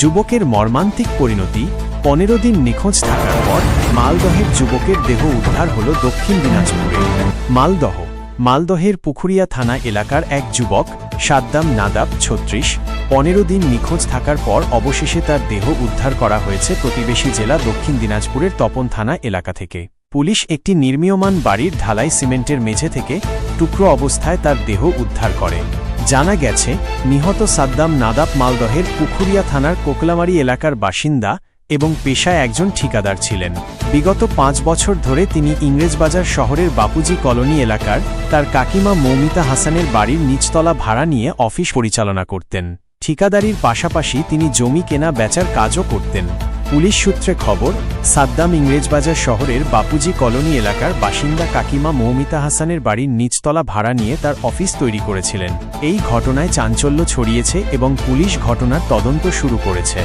যুবকের মর্মান্তিক পরিণতি, পনেরো দিন নিখোঁজ থাকার পর মালদহের যুবকের দেহ উদ্ধার হল দক্ষিণ দিনাজপুরে। মালদহ, মালদহের পুখুরিয়া থানা এলাকার এক যুবক, সাদ্দাম নাদাব ছত্রিশ, পনেরো দিন নিখোঁজ থাকার পর অবশেষে তার দেহ উদ্ধার করা হয়েছে প্রতিবেশী জেলা দক্ষিণ দিনাজপুরের তপন থানা এলাকা থেকে। পুলিশ একটি নির্মীয়মান বাড়ির ঢালাই সিমেন্টের মেঝে থেকে টুকরো অবস্থায় তার দেহ উদ্ধার করে। জানা গেছে, নিহত সাদ্দাম নাদাব মালদহের পুখুরিয়া থানার কোকলামারি এলাকার বাসিন্দা এবং পেশায় একজন ঠিকাদার ছিলেন। বিগত পাঁচ বছর ধরে তিনি ইংরেজবাজার শহরের বাপুজি কলোনি এলাকার তার কাকিমা মৌমিতা হাসানের বাড়ির নিচতলা ভাড়া নিয়ে অফিস পরিচালনা করতেন। ঠিকাদারির পাশাপাশি তিনি জমি কেনা, বেচার কাজও করতেন। পুলিশ সূত্রে খবর, সাদ্দাম ইংরেজবাজার শহরের বাপুজি কলোনি এলাকার বাসিন্দা কাকিমা মৌমিতা হাসানের বাড়ির নিচতলা ভাড়া নিয়ে তার অফিস তৈরি করেছিলেন। এই ঘটনায় চাঞ্চল্য ছড়িয়েছে এবং পুলিশ ঘটনার তদন্ত শুরু করেছে।